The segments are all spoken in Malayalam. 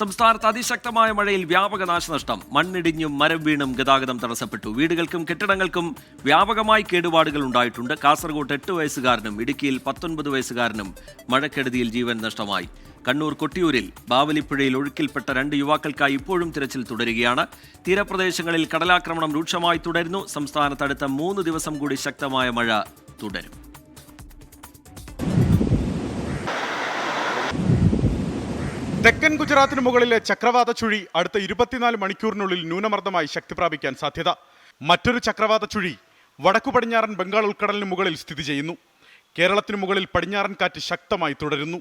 സംസ്ഥാനത്ത് അതിശക്തമായ മഴയിൽ വ്യാപക നാശനഷ്ടം. മണ്ണിടിഞ്ഞും മരം വീണും ഗതാഗതം തടസ്സപ്പെട്ടു. വീടുകൾക്കും കെട്ടിടങ്ങൾക്കും വ്യാപകമായി കേടുപാടുകൾ ഉണ്ടായിട്ടുണ്ട്. കാസർഗോഡ് എട്ട് വയസ്സുകാരനും ഇടുക്കിയിൽ പത്തൊൻപത് വയസ്സുകാരനും മഴക്കെടുതിയിൽ ജീവൻ നഷ്ടമായി. കണ്ണൂർ കൊട്ടിയൂരിൽ ബാവലിപ്പുഴയിൽ ഒഴുക്കിൽപ്പെട്ട രണ്ട് യുവാക്കൾക്കായി ഇപ്പോഴും തിരച്ചിൽ തുടരുകയാണ്. തീരപ്രദേശങ്ങളിൽ കടലാക്രമണം രൂക്ഷമായി തുടരുന്നു. സംസ്ഥാനത്ത് അടുത്ത മൂന്ന് ദിവസം കൂടി ശക്തമായ മഴ തുടരും. തെക്കൻ ഗുജറാത്തിന് മുകളിലെ ചക്രവാത ചുഴി അടുത്ത ഇരുപത്തിനാല് മണിക്കൂറിനുള്ളിൽ ന്യൂനമർദ്ദമായി ശക്തി പ്രാപിക്കാൻ സാധ്യത. മറ്റൊരു ചക്രവാത ചുഴി വടക്കു പടിഞ്ഞാറൻ ബംഗാൾ ഉൾക്കടലിന് മുകളിൽ സ്ഥിതി ചെയ്യുന്നു. കേരളത്തിന് മുകളിൽ പടിഞ്ഞാറൻ കാറ്റ് ശക്തമായി തുടരുന്നു.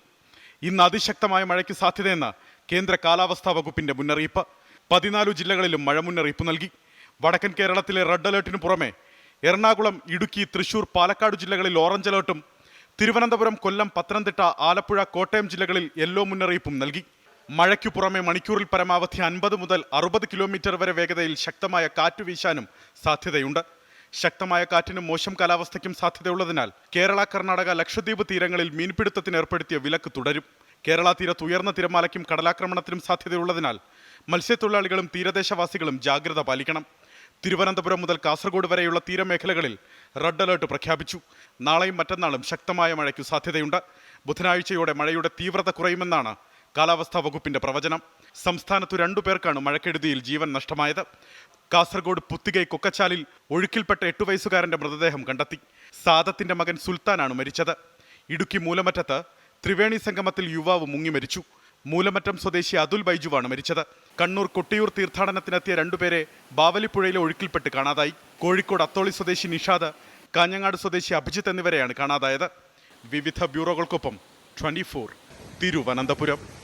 ഇന്ന് അതിശക്തമായ മഴയ്ക്ക് സാധ്യതയെന്ന് കേന്ദ്ര കാലാവസ്ഥാ വകുപ്പിന്റെ മുന്നറിയിപ്പ്. പതിനാലു ജില്ലകളിലും മഴ മുന്നറിയിപ്പ് നൽകി. വടക്കൻ കേരളത്തിലെ റെഡ് അലേർട്ടിന് പുറമെ എറണാകുളം ഇടുക്കി തൃശൂർ പാലക്കാട് ജില്ലകളിൽ ഓറഞ്ച് അലേർട്ടും തിരുവനന്തപുരം കൊല്ലം പത്തനംതിട്ട ആലപ്പുഴ കോട്ടയം ജില്ലകളിൽ യെല്ലോ മുന്നറിയിപ്പും നൽകി. മഴയ്ക്കു പുറമെ മണിക്കൂറിൽ പരമാവധി അൻപത് മുതൽ അറുപത് കിലോമീറ്റർ വരെ വേഗതയിൽ ശക്തമായ കാറ്റ് വീശാനും സാധ്യതയുണ്ട്. ശക്തമായ കാറ്റിനും മോശം കാലാവസ്ഥയ്ക്കും സാധ്യതയുള്ളതിനാൽ കേരള കർണാടക ലക്ഷദ്വീപ് തീരങ്ങളിൽ മീൻപിടുത്തത്തിന് ഏർപ്പെടുത്തിയ വിലക്ക് തുടരും. കേരള തീരത്ത് ഉയർന്ന തിരമാലയ്ക്കും കടലാക്രമണത്തിനും സാധ്യതയുള്ളതിനാൽ മത്സ്യത്തൊഴിലാളികളും തീരദേശവാസികളും ജാഗ്രത പാലിക്കണം. തിരുവനന്തപുരം മുതൽ കാസർഗോഡ് വരെയുള്ള തീരമേഖലകളിൽ റെഡ് അലേർട്ട് പ്രഖ്യാപിച്ചു. നാളെയും മറ്റന്നാളും ശക്തമായ മഴയ്ക്ക് സാധ്യതയുണ്ട്. ബുധനാഴ്ചയോടെ മഴയുടെ തീവ്രത കുറയുമെന്നാണ് കാലാവസ്ഥാ വകുപ്പിന്റെ പ്രവചനം. സംസ്ഥാനത്തു രണ്ടു പേർക്കാണ് മഴക്കെടുതിയിൽ ജീവൻ നഷ്ടമായത്. കാസർഗോഡ് പുത്തികൈ കൊക്കച്ചാലിൽ ഒഴുക്കിൽപ്പെട്ട എട്ടു വയസ്സുകാരന്റെ മൃതദേഹം കണ്ടെത്തി. സാദത്തിന്റെ മകൻ സുൽത്താനാണ് മരിച്ചത്. ഇടുക്കി മൂലമറ്റത്ത് ത്രിവേണി സംഗമത്തിൽ യുവാവ് മുങ്ങി മരിച്ചു. മൂലമറ്റം സ്വദേശി അതുൽ ബൈജുവാണ് മരിച്ചത്. കണ്ണൂർ കൊട്ടിയൂർ തീർത്ഥാടനത്തിനെത്തിയ രണ്ടുപേരെ ബാവലിപ്പുഴയിലെ ഒഴുക്കിൽപ്പെട്ട് കാണാതായി. കോഴിക്കോട് അത്തോളി സ്വദേശി നിഷാദ് കാഞ്ഞങ്ങാട് സ്വദേശി അഭിജിത്ത് എന്നിവരെയാണ് കാണാതായത്. വിവിധ ബ്യൂറോകൾക്കൊപ്പം ട്വന്റി ഫോർ തിരുവനന്തപുരം.